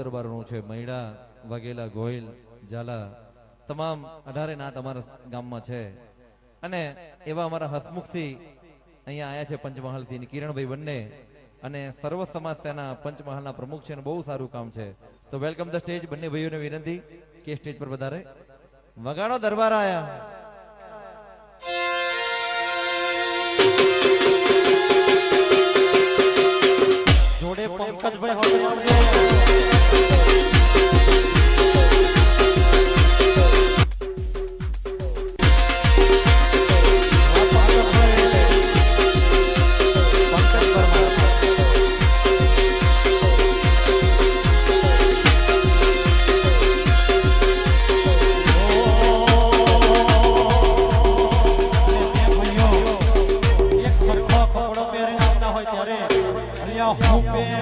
દરબારોનું છે, મૈડા, વાઘેલા ગોયલ ઝાલા, તમામ અઢારે નાત અમારા ગામમાં છે. અને એવા અમારા હસમુખથી અહીંયા આવ્યા છે પંચમહાલથી કિરણભાઈ બંને. અને સર્વ સમાજ સેના પંચમહાલના પ્રમુખ છે બહુ સારું કામ છે. તો વેલકમ ધ સ્ટેજ બંને ભાઈઓને વિનંતી કે સ્ટેજ પર વધારે વગાડો દરબાર આયા. જોડે પંકજભાઈ હોટલ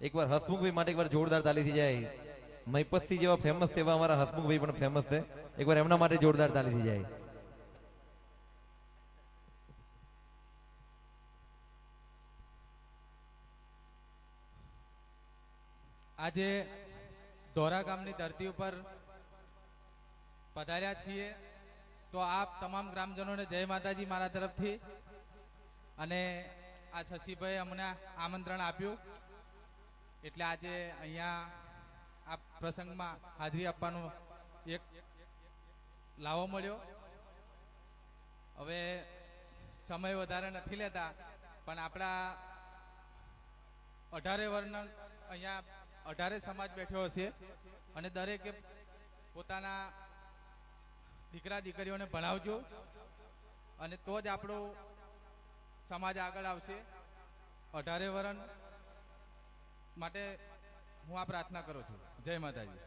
એકવાર હસમુખભાઈ માટે એકવાર જોરદાર તાલી થઈ જાય. મૈપતસિંહ જેવા ફેમસ તેવા અમારા હસમુખભાઈ પણ ફેમસ છે. એકવાર એમના માટે જોરદાર તાલી થઈ જાય. આજે ધોરા ગામની ધરતી ઉપર પધાર્યા છીએ. તો આપ તમામ ગ્રામજનોને જય માતાજી મારા તરફથી. અને આ શશીભાઈ અમને આમંત્રણ આપ્યું. એટલે આજે અહીંયા આ પ્રસંગમાં હાજરી આપવાનો એક લાવો મળ્યો. હવે સમય વધારે નથી લેતા, પણ આપણા અઢારે વર્ણન અહીંયા અઢારે સમાજ બેઠો હશે અને દરેકે પોતાના દીકરા દીકરીઓને ભણાવજો અને તો જ આપણો સમાજ આગળ આવશે. અઢારે વર્ણ માટે હું આ પ્રાર્થના કરું છું. જય માતાજી.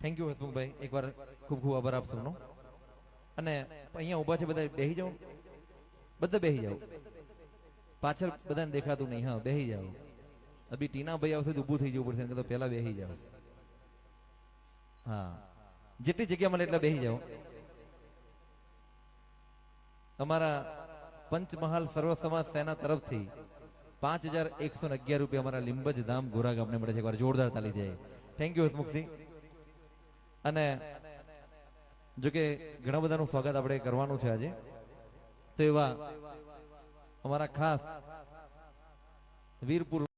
Thank you Hasmukhbhai. એકવાર ખૂબ ખૂબ આભાર આપ સૌનો અને અહીંયા ઊભા છે બધા, બેહી જાઓ. બધા બેહી જાઓ. પાછળ બધાને દેખાતું નહીં. હા, બેહી જાઓ. અભી ટીના ભાઈ આવશે તો ઊભું થઈ જવું પડશે તો પહેલા બેહી જાઓ. હા. જેટલી જગ્યા મળે એટલા બેહી જાઓ. અમારા પંચમહાલ સર્વ સમાજ સેના તરફથી પાંચ હજાર એકસો અગિયાર રૂપિયા અમારા લીંબજ ધામ ગોરા ગામને મળે છે. એકવાર જોરદાર તાલી જાય થેન્ક યુ હસમુખસિંહ અને જો કે ઘણા બધાનું સ્વાગત આપણે કરવાનું છે આજે. તો એવા અમારા ખાસ વીરપુર